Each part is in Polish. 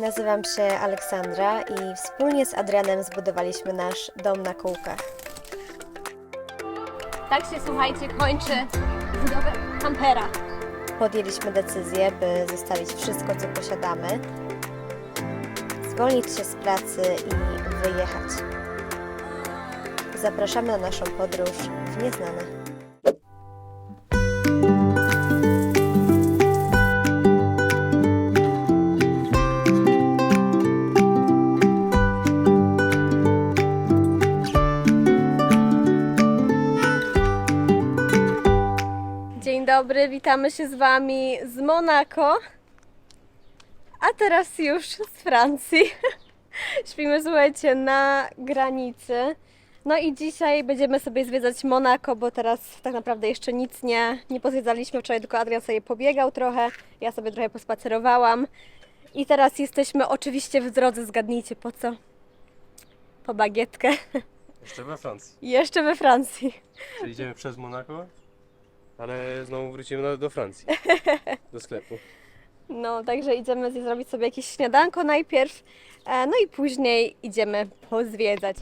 Nazywam się Aleksandra i wspólnie z Adrianem zbudowaliśmy nasz dom na kółkach. Tak się, słuchajcie, kończy budowę kampera. Podjęliśmy decyzję, by zostawić wszystko, co posiadamy, zwolnić się z pracy i wyjechać. Zapraszamy na naszą podróż w nieznane. Dobry, witamy się z Wami z Monako. A teraz już z Francji. Śpimy, słuchajcie, na granicy. No i dzisiaj będziemy sobie zwiedzać Monako, bo teraz tak naprawdę jeszcze nic nie, nie pozwiedzaliśmy. Wczoraj tylko Adrian sobie pobiegał trochę, ja sobie trochę pospacerowałam. I teraz jesteśmy oczywiście w drodze, zgadnijcie po co? Po bagietkę. Jeszcze we Francji. Jeszcze we Francji. Czyli idziemy przez Monako, ale znowu wrócimy do, do Francji. Do sklepu. No, także idziemy zje- zrobić sobie jakieś śniadanko najpierw, e, no i później idziemy pozwiedzać.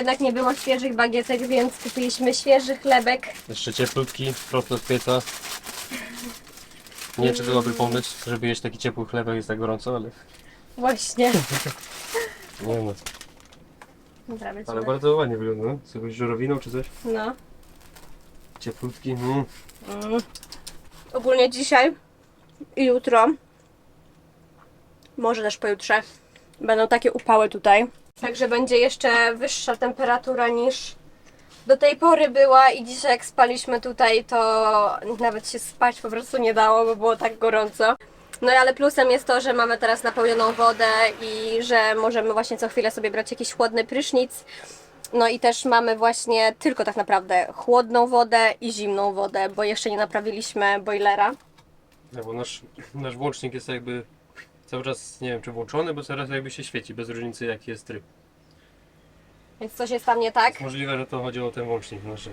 Jednak nie było świeżych bagietek, więc kupiliśmy świeży chlebek. Jeszcze cieplutki, prosto z pieca. Nie wiem, czy to dobry pomysł, żeby jeść taki ciepły chleb, jak jest tak gorąco, ale Właśnie. nie wiem. Dobra, Ale lecimy. bardzo ładnie wygląda, no. z jakąś żurowiną czy coś. No. Cieplutki, mm. Mm. Ogólnie dzisiaj i jutro, może też pojutrze, będą takie upały tutaj. Także będzie jeszcze wyższa temperatura niż do tej pory była i dzisiaj jak spaliśmy tutaj, to nawet się spać po prostu nie dało, bo było tak gorąco. No ale plusem jest to, że mamy teraz napełnioną wodę i że możemy właśnie co chwilę sobie brać jakiś chłodny prysznic. No i też mamy właśnie tylko tak naprawdę chłodną wodę i zimną wodę, bo jeszcze nie naprawiliśmy boilera. No, bo nasz, nasz włącznik jest jakby cały czas, nie wiem czy włączony, bo coraz jakby się świeci, bez różnicy jaki jest tryb. Więc coś jest tam nie tak. Możliwe, że to chodziło o ten włącznik nasz.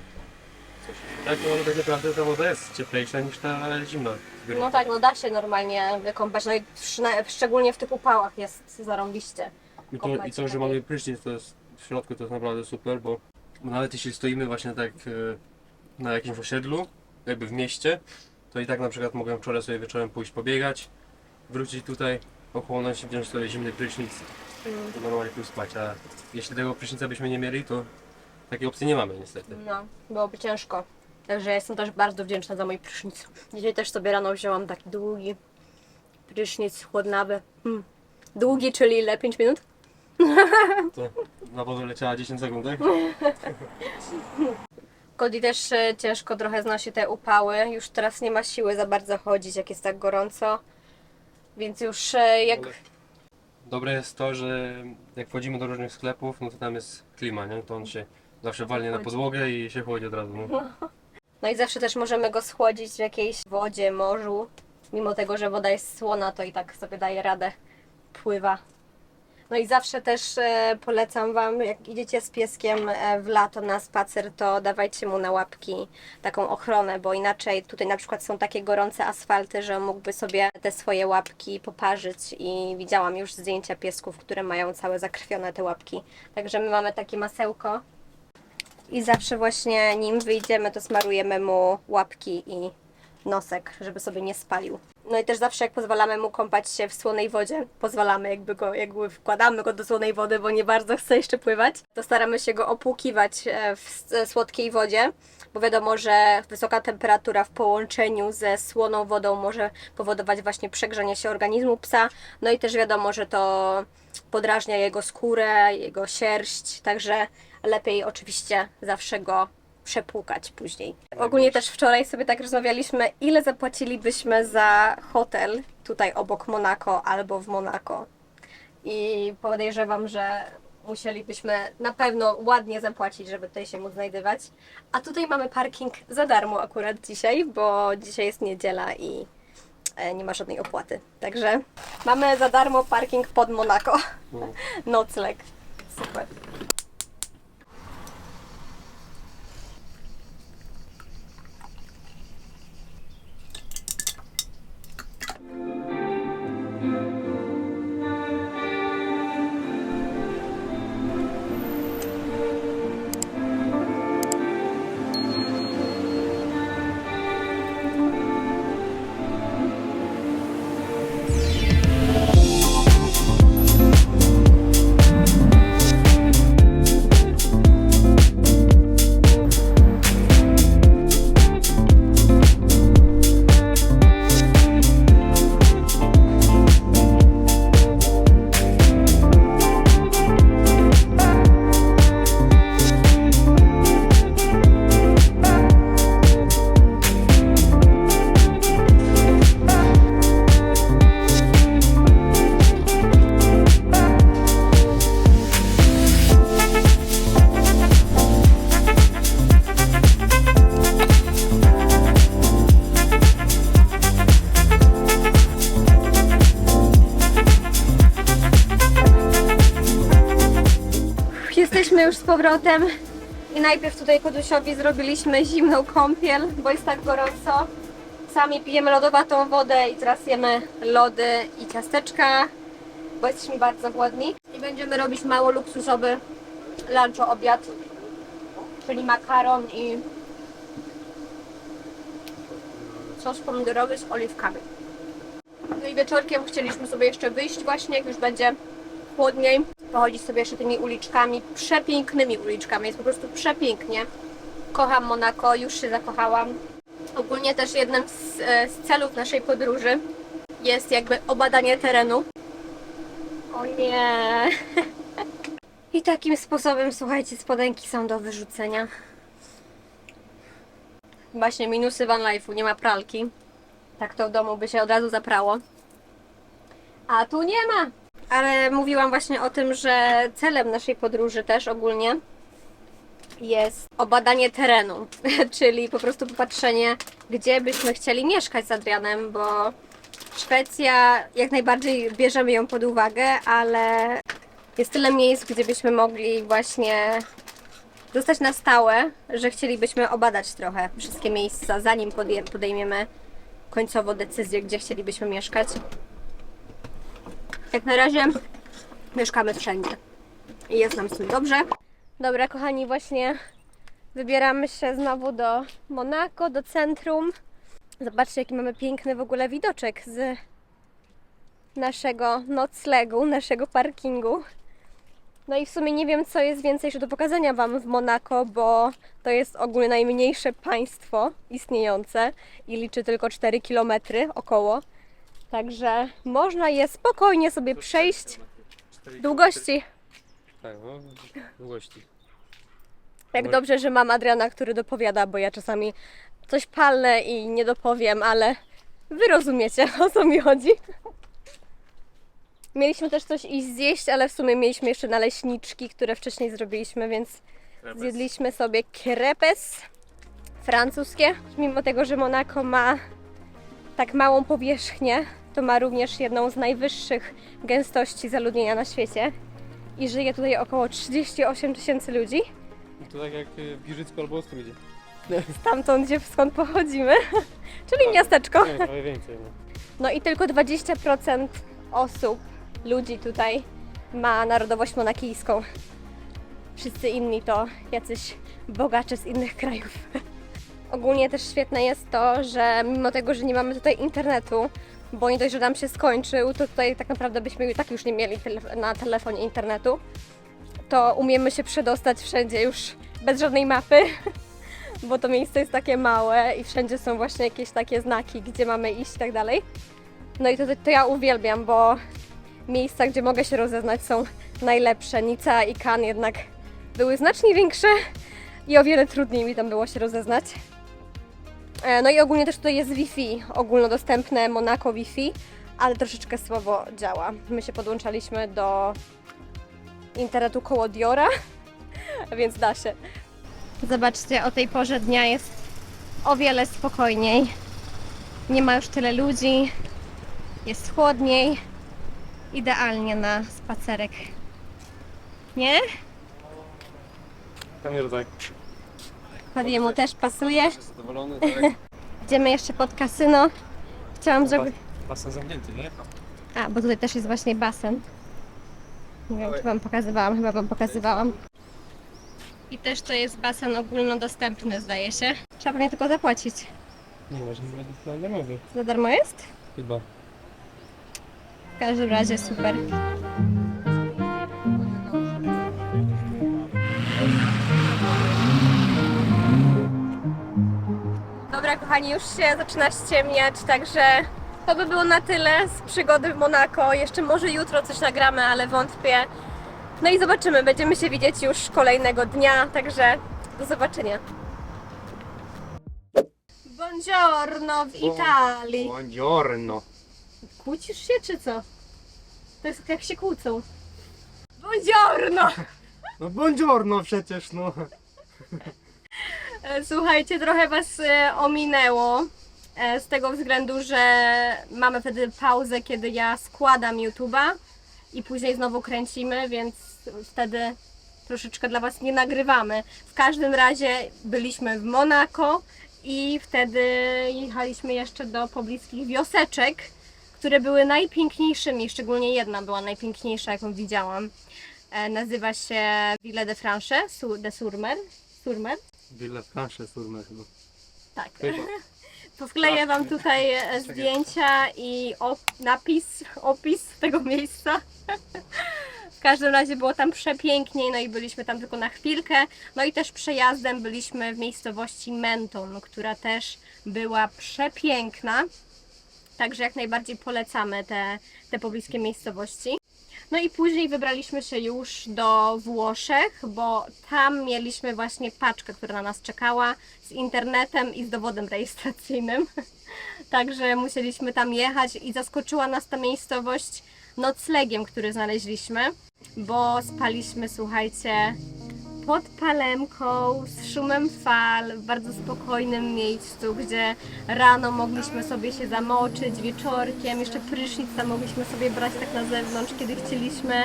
Tak, no tak naprawdę ta woda jest cieplejsza niż ta zimna. No tak, no da się normalnie wykąpać, no i przyna- szczególnie w tych upałach jest zarąbiście. I to, i to że mamy prysznic, to jest w środku to jest naprawdę super, bo nawet jeśli stoimy właśnie tak e, na jakimś osiedlu, jakby w mieście, to i tak na przykład mogłem wczoraj sobie wieczorem pójść pobiegać, wrócić tutaj, ochłonąć, wziąć sobie zimny prysznic i normalnie tu spać, a jeśli tego prysznica byśmy nie mieli, to takiej opcji nie mamy niestety. No, byłoby ciężko. Także ja jestem też bardzo wdzięczna za mój prysznic. Dzisiaj też sobie rano wzięłam taki długi prysznic chłodnawy. Hmm. Długi, czyli ile? 5 minut? To na wodę leciała 10 sekund, tak? Cody też e, ciężko trochę znosi te upały. Już teraz nie ma siły za bardzo chodzić, jak jest tak gorąco. Więc już e, jak. Ale Dobre jest to, że jak wchodzimy do różnych sklepów, no to tam jest klima, nie? To on się zawsze walnie na podłogę i się chłodzi od razu. No. No i zawsze też możemy go schłodzić w jakiejś wodzie, morzu. Mimo tego, że woda jest słona, to i tak sobie daje radę. Pływa. No i zawsze też e, polecam Wam, jak idziecie z pieskiem e, w lato na spacer, to dawajcie mu na łapki taką ochronę, bo inaczej tutaj na przykład są takie gorące asfalty, że mógłby sobie te swoje łapki poparzyć i widziałam już zdjęcia piesków, które mają całe zakrwione te łapki. Także my mamy takie masełko i zawsze właśnie nim wyjdziemy, to smarujemy mu łapki i nosek, żeby sobie nie spalił. No i też zawsze jak pozwalamy mu kąpać się w słonej wodzie, pozwalamy jakby go, jakby wkładamy go do słonej wody, bo nie bardzo chce jeszcze pływać, to staramy się go opłukiwać e, w słodkiej wodzie, bo wiadomo, że wysoka temperatura w połączeniu ze słoną wodą może powodować właśnie przegrzanie się organizmu psa, no i też wiadomo, że to podrażnia jego skórę, jego sierść, także lepiej oczywiście zawsze go przepłukać później. Ogólnie też wczoraj sobie tak rozmawialiśmy, ile zapłacilibyśmy za hotel tutaj obok Monako albo w Monako. I podejrzewam, że musielibyśmy na pewno ładnie zapłacić, żeby tutaj się móc znajdywać. A tutaj mamy parking za darmo akurat dzisiaj, bo dzisiaj jest niedziela i e, nie ma żadnej opłaty. Także mamy za darmo parking pod Monako. No. Nocleg. Super. Jesteśmy już z powrotem i najpierw tutaj Kodusiowi zrobiliśmy zimną kąpiel, bo jest tak gorąco. Sami pijemy lodowatą wodę i teraz jemy lody i ciasteczka, bo jesteśmy bardzo głodni. I będziemy robić mało luksusowy lunch obiad, czyli makaron i sos pomidorowy z oliwkami. No i wieczorkiem chcieliśmy sobie jeszcze wyjść właśnie, jak już będzie chłodniej, pochodzić sobie jeszcze tymi uliczkami, przepięknymi uliczkami, jest po prostu przepięknie. Kocham Monako, już się zakochałam. Ogólnie też jednym z, e, z celów naszej podróży jest jakby obadanie terenu. O nie! I takim sposobem, słuchajcie, spodenki są do wyrzucenia. Właśnie minusy van life'u, nie ma pralki. Tak to w domu by się od razu zaprało. A tu nie ma. Ale mówiłam właśnie o tym, że celem naszej podróży też ogólnie jest obadanie terenu, czyli po prostu popatrzenie, gdzie byśmy chcieli mieszkać z Adrianem, bo Szwecja jak najbardziej bierzemy ją pod uwagę, ale jest tyle miejsc, gdzie byśmy mogli właśnie zostać na stałe, że chcielibyśmy obadać trochę wszystkie miejsca, zanim podejmiemy końcowo decyzję, gdzie chcielibyśmy mieszkać. Jak na razie mieszkamy wszędzie. I jest nam z dobrze. Dobra, kochani, właśnie wybieramy się znowu do Monako, do centrum. Zobaczcie, jaki mamy piękny w ogóle widoczek z naszego noclegu, naszego parkingu. No i w sumie nie wiem, co jest więcej jeszcze do pokazania Wam w Monako, bo to jest ogólnie najmniejsze państwo istniejące i liczy tylko 4 km około. Także można je spokojnie sobie przejść. Długości. Tak, no, długości. Jak dobrze, że mam Adriana, który dopowiada, bo ja czasami coś palnę i nie dopowiem, ale wy rozumiecie o co mi chodzi. Mieliśmy też coś iść zjeść, ale w sumie mieliśmy jeszcze naleśniczki, które wcześniej zrobiliśmy, więc zjedliśmy sobie crepes francuskie. Mimo tego, że Monako ma tak małą powierzchnię, to ma również jedną z najwyższych gęstości zaludnienia na świecie i żyje tutaj około 38 tysięcy ludzi. To tak jak y, w Giżycku albo Ostródzie. Stamtąd, gdzie skąd pochodzimy, czyli miasteczko. Nie, trochę więcej. No. No i tylko 20% osób, ludzi tutaj ma narodowość monakijską. Wszyscy inni to jacyś bogacze z innych krajów. Ogólnie też świetne jest to, że mimo tego, że nie mamy tutaj internetu, bo nie dość, że nam się skończył, to tutaj tak naprawdę byśmy tak już nie mieli na telefonie internetu, to umiemy się przedostać wszędzie już bez żadnej mapy, bo to miejsce jest takie małe i wszędzie są właśnie jakieś takie znaki, gdzie mamy iść i tak dalej. No i to, to ja uwielbiam, bo miejsca, gdzie mogę się rozeznać są najlepsze. Nica i Cannes jednak były znacznie większe i o wiele trudniej mi tam było się rozeznać. E, No i ogólnie też tutaj jest Wi-Fi, ogólnodostępne Monaco Wi-Fi, ale troszeczkę słabo działa. My się podłączaliśmy do internetu koło Diora, więc da się. Zobaczcie, o tej porze dnia jest o wiele spokojniej. Nie ma już tyle ludzi, jest chłodniej. Idealnie na spacerek. Nie? Kamierze tak. Padiemu też pasuje. Zadowolony, tak? Idziemy jeszcze pod kasyno. Chciałam zrobić... Basen zamknięty, nie? A, bo tutaj też jest właśnie basen. Nie wiem, czy Wam pokazywałam, chyba Wam pokazywałam. I też to jest basen ogólnodostępny, zdaje się. Trzeba pewnie tylko zapłacić. Nie, nie będzie to darmowy. Za darmo jest? Chyba. W każdym razie super. Kochani, już się zaczyna ściemniać, także to by było na tyle z przygody w Monako. Jeszcze może jutro coś nagramy, ale wątpię. No i zobaczymy, będziemy się widzieć już kolejnego dnia, także do zobaczenia. Buongiorno w Italii. Buongiorno. Kłócisz się czy co? To jest jak się kłócą. Buongiorno! No buongiorno przecież, no. E, Słuchajcie, trochę Was e, ominęło. e, Z tego względu, że mamy wtedy pauzę, kiedy ja składam YouTube'a i później znowu kręcimy, więc wtedy troszeczkę dla Was nie nagrywamy. W każdym razie byliśmy w Monako i wtedy jechaliśmy jeszcze do pobliskich wioseczek, które były najpiękniejszymi, szczególnie jedna była najpiękniejsza, jaką widziałam. Nazywa się Ville de Franche, Su- de Surmer. Surmer. Villa Franche Surmer chyba. Tak. Chyba. Powkleję Wam tutaj e, zdjęcia i op- napis, opis tego miejsca. W każdym razie było tam przepięknie, no i byliśmy tam tylko na chwilkę. No i też przejazdem byliśmy w miejscowości Menton, która też była przepiękna. Także jak najbardziej polecamy te, te pobliskie miejscowości. No i później wybraliśmy się już do Włoszech, bo tam mieliśmy właśnie paczkę, która na nas czekała z internetem i z dowodem rejestracyjnym. Także musieliśmy tam jechać i zaskoczyła nas ta miejscowość noclegiem, który znaleźliśmy, bo spaliśmy, słuchajcie, pod palemką, z szumem fal, w bardzo spokojnym miejscu, gdzie rano mogliśmy sobie się zamoczyć, wieczorkiem, jeszcze prysznic tam mogliśmy sobie brać tak na zewnątrz, kiedy chcieliśmy.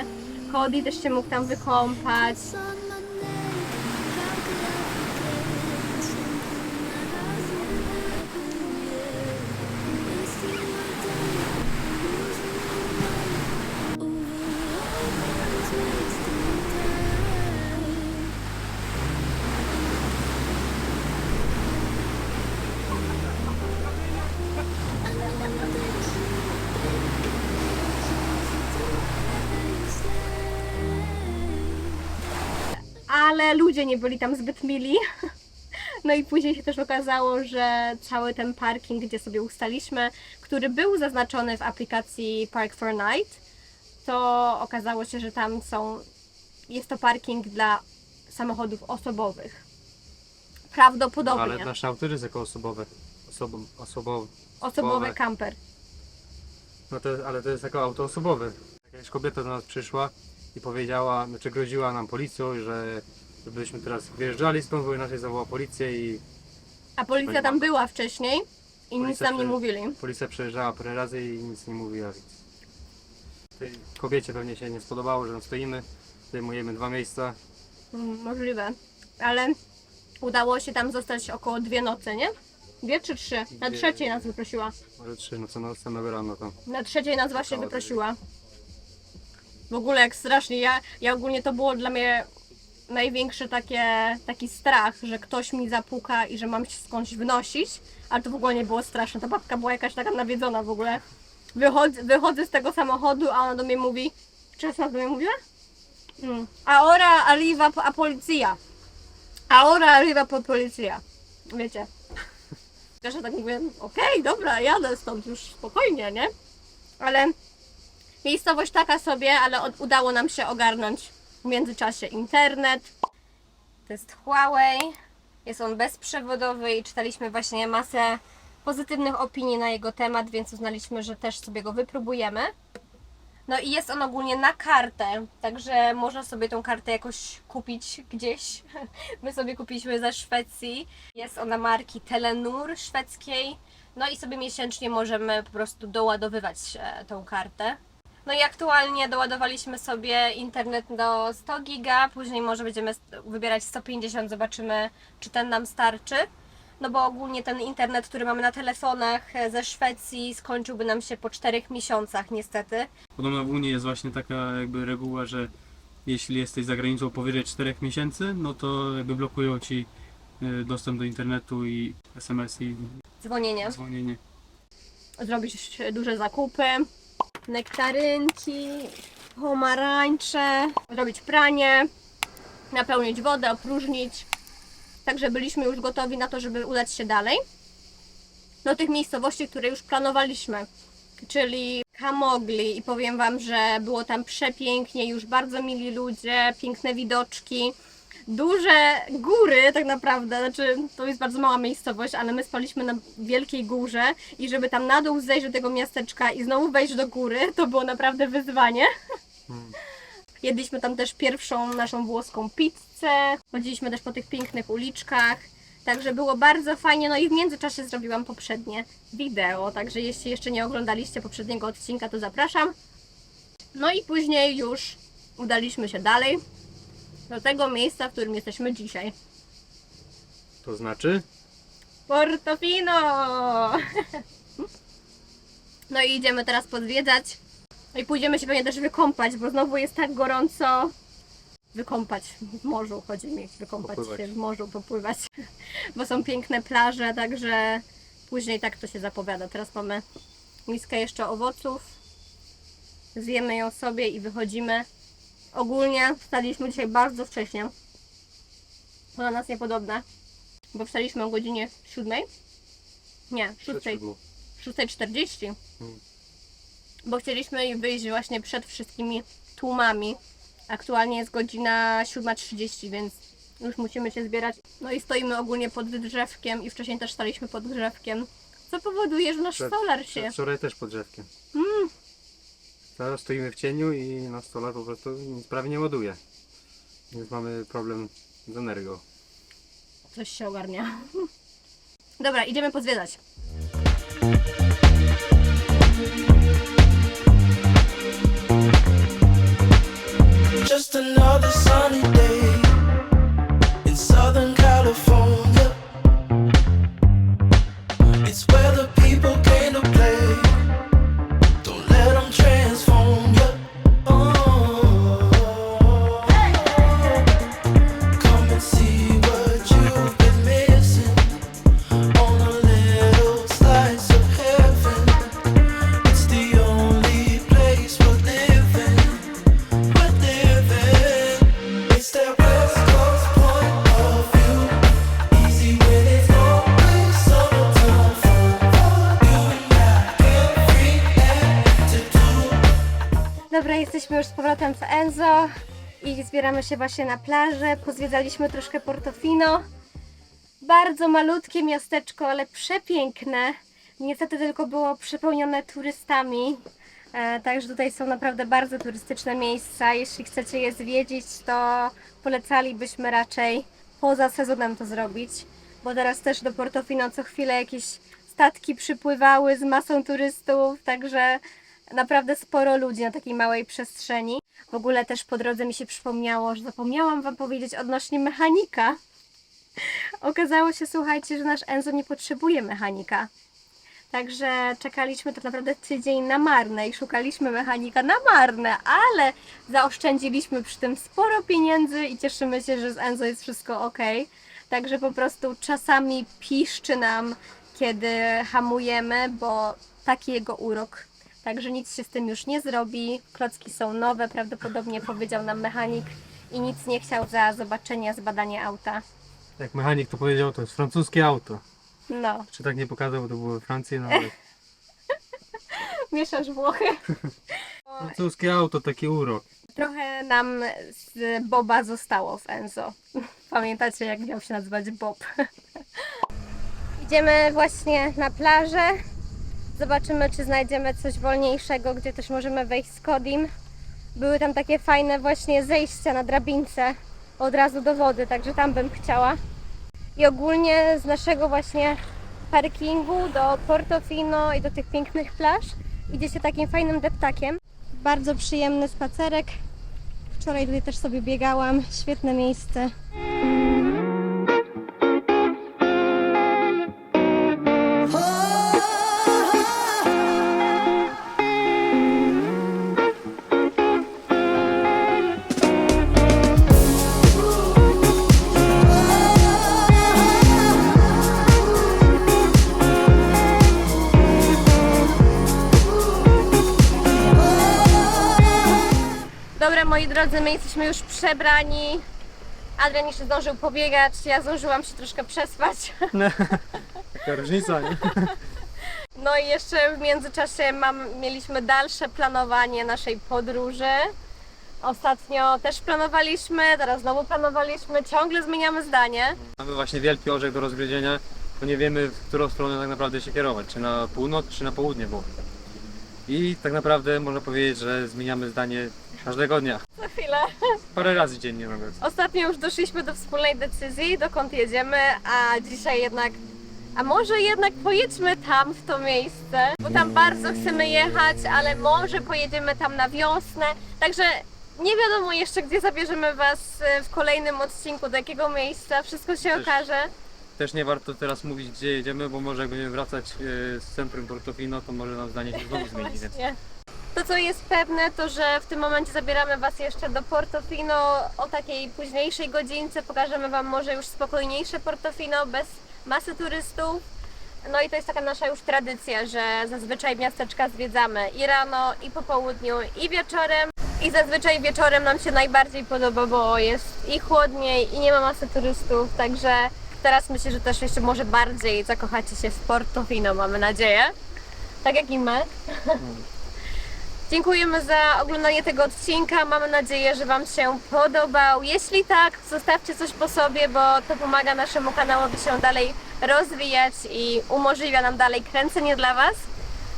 Cody też się mógł tam wykąpać. Ale ludzie nie byli tam zbyt mili. No i później się też okazało, że cały ten parking, gdzie sobie ustaliśmy, który był zaznaczony w aplikacji Park for Night, to okazało się, że tam są. Jest to parking dla samochodów osobowych. Prawdopodobnie. Ale nasze auto jest jako osobowe. Osobą. Osobowy camper. No to, ale to jest jako auto osobowe. Jakaś kobieta do nas przyszła i powiedziała, znaczy groziła nam policją, że żebyśmy teraz wyjeżdżali stąd, bo inaczej zawoła policję i A policja tam była wcześniej i nic Policja nam nie przy- mówili. policja przejeżdżała parę razy i nic nie mówiła, więc tej kobiecie pewnie się nie spodobało, że tam stoimy, zajmujemy dwa miejsca. Mm, Możliwe. Ale udało się tam zostać około dwie noce, nie? Dwie czy trzy? Na Dwie. trzeciej nas wyprosiła. Może trzy, no co no, samego rano tam. Na trzeciej nas właśnie Około wyprosiła. W ogóle jak strasznie. Ja, ja ogólnie to było dla mnie największy takie, taki strach, że ktoś mi zapuka i że mam się skądś wnosić. Ale to w ogóle nie było straszne. Ta babka była jakaś taka nawiedzona w ogóle. Wychodzę, wychodzę z tego samochodu, a ona do mnie mówi. Czy ona do mnie mówiła? Mm. Ahora arriva a policja. Ahora arriva po policja. Wiecie. Też ja tak mówię, okej, dobra, jadę stąd już spokojnie, nie? Ale miejscowość taka sobie, ale od, udało nam się ogarnąć w międzyczasie internet. To jest Huawei. Jest on bezprzewodowy i czytaliśmy właśnie masę pozytywnych opinii na jego temat, więc uznaliśmy, że też sobie go wypróbujemy. No i jest on ogólnie na kartę, także można sobie tą kartę jakoś kupić gdzieś. My sobie kupiliśmy ze Szwecji. Jest ona marki Telenur szwedzkiej. No i sobie miesięcznie możemy po prostu doładowywać e, tą kartę. No i aktualnie doładowaliśmy sobie internet do 100 giga, później może będziemy wybierać 150, zobaczymy czy ten nam starczy. No bo ogólnie ten internet, który mamy na telefonach e, ze Szwecji skończyłby nam się po 4 miesiącach niestety. Podobno w Unii jest właśnie taka jakby reguła, że jeśli jesteś za granicą powyżej 4 miesięcy, no to jakby blokują ci y, dostęp do internetu i SMS i Dzwonienie. dzwonienie. Zrobić duże zakupy, nektarynki, pomarańcze, zrobić pranie, napełnić wodę, opróżnić. Także byliśmy już gotowi na to, żeby udać się dalej. Do tych miejscowości, które już planowaliśmy, czyli Kamogli. I powiem Wam, że było tam przepięknie, już bardzo mili ludzie, piękne widoczki, duże góry tak naprawdę, znaczy to jest bardzo mała miejscowość, ale my spaliśmy na wielkiej górze i żeby tam na dół zejść do tego miasteczka i znowu wejść do góry, to było naprawdę wyzwanie. Jedliśmy tam też pierwszą naszą włoską pizzę, chodziliśmy też po tych pięknych uliczkach, także było bardzo fajnie, no i w międzyczasie zrobiłam poprzednie wideo, także jeśli jeszcze nie oglądaliście poprzedniego odcinka, to zapraszam. No i później już udaliśmy się dalej do tego miejsca, w którym jesteśmy dzisiaj. To znaczy? Portofino! No i idziemy teraz pozwiedzać. No i pójdziemy się pewnie też wykąpać, bo znowu jest tak gorąco. Wykąpać w morzu, chodzi mi, wykąpać Popływać. się w morzu, popływać. Bo są piękne plaże, także później tak to się zapowiada. Teraz mamy miskę jeszcze owoców. Zjemy ją sobie i wychodzimy. Ogólnie wstaliśmy dzisiaj bardzo wcześnie. To na nas niepodobne bo wstaliśmy o godzinie 7. Nie, 6. 6.40. Hmm. Bo chcieliśmy wyjść właśnie przed wszystkimi tłumami. Aktualnie jest godzina 7.30, więc już musimy się zbierać. No i stoimy ogólnie pod drzewkiem i wcześniej też staliśmy pod drzewkiem. Co powoduje, że nasz Przed- solar się. Wczoraj też pod drzewkiem. Teraz stoimy w cieniu i na stole po prostu prawie nie ładuje. Więc mamy problem z energią. Coś się ogarnia. Dobra, idziemy pozwiedzać. Just another sunny day in Southern California. It's where the i zbieramy się właśnie na plażę. Pozwiedzaliśmy troszkę Portofino. Bardzo malutkie miasteczko, ale przepiękne. Niestety tylko było przepełnione turystami. E, także tutaj są naprawdę bardzo turystyczne miejsca. Jeśli chcecie je zwiedzić, to polecalibyśmy raczej poza sezonem to zrobić, bo teraz też do Portofino co chwilę jakieś statki przypływały z masą turystów, także naprawdę sporo ludzi na takiej małej przestrzeni. W ogóle też po drodze mi się przypomniało, że zapomniałam Wam powiedzieć odnośnie mechanika. Okazało się, słuchajcie, że nasz Enzo nie potrzebuje mechanika. Także czekaliśmy tak naprawdę tydzień na marne i szukaliśmy mechanika na marne, ale zaoszczędziliśmy przy tym sporo pieniędzy i cieszymy się, że z Enzo jest wszystko ok. Także po prostu czasami piszczy nam, kiedy hamujemy, bo taki jego urok. Także nic się z tym już nie zrobi. Klocki są nowe, prawdopodobnie powiedział nam mechanik i nic nie chciał za zobaczenie, zbadanie auta. Jak mechanik to powiedział, to jest francuskie auto. No, Czy tak nie pokazał, to było we Francji, no ale mieszasz Włochy. francuskie auto, taki urok. Trochę nam z Boba zostało w Enzo. Pamiętacie, jak miał się nazywać Bob? Idziemy właśnie na plażę. Zobaczymy, czy znajdziemy coś wolniejszego, gdzie też możemy wejść z Kodim. Były tam takie fajne właśnie zejścia na drabince od razu do wody, także tam bym chciała. I ogólnie z naszego właśnie parkingu do Portofino i do tych pięknych plaż idzie się takim fajnym deptakiem. Bardzo przyjemny spacerek. Wczoraj tutaj też sobie biegałam. Świetne miejsce. My jesteśmy już przebrani. Adrian jeszcze zdążył pobiegać, ja zdążyłam się troszkę przespać. Taka różnica, nie? No i jeszcze w międzyczasie mam, mieliśmy dalsze planowanie naszej podróży. Ostatnio też planowaliśmy, teraz znowu planowaliśmy, ciągle zmieniamy zdanie. Mamy właśnie wielki orzech do rozgryzienia, to nie wiemy w którą stronę tak naprawdę się kierować, czy na północ, czy na południe, bo i tak naprawdę można powiedzieć, że zmieniamy zdanie każdego dnia. Za chwilę. Parę razy dziennie nawet. Ostatnio już doszliśmy do wspólnej decyzji, dokąd jedziemy, a dzisiaj jednak, a może jednak pojedźmy tam w to miejsce, bo tam bardzo chcemy jechać, ale może pojedziemy tam na wiosnę, także nie wiadomo jeszcze, gdzie zabierzemy Was e, w kolejnym odcinku, do jakiego miejsca, wszystko się Też- okaże. Też nie warto teraz mówić gdzie jedziemy, bo może jak będziemy wracać e, z centrum Portofino, to może nam zdanie się znowu zmieni. Więc Właśnie. To co jest pewne, to że w tym momencie zabieramy Was jeszcze do Portofino o takiej późniejszej godzince. Pokażemy Wam może już spokojniejsze Portofino bez masy turystów. No i to jest taka nasza już tradycja, że zazwyczaj miasteczka zwiedzamy i rano, i po południu, i wieczorem. I zazwyczaj wieczorem nam się najbardziej podoba, bo jest i chłodniej, i nie ma masy turystów, także teraz myślę, że też jeszcze może bardziej zakochacie się w Portofino, mamy nadzieję. Tak jak i my. Dziękujemy za oglądanie tego odcinka. Mamy nadzieję, że Wam się podobał. Jeśli tak, zostawcie coś po sobie, bo to pomaga naszemu kanałowi się dalej rozwijać i umożliwia nam dalej kręcenie dla Was.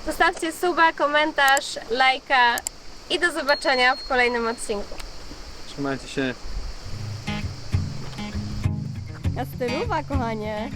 Zostawcie suba, komentarz, lajka i do zobaczenia w kolejnym odcinku. trzymajcie się. Ja stylowa, kochanie.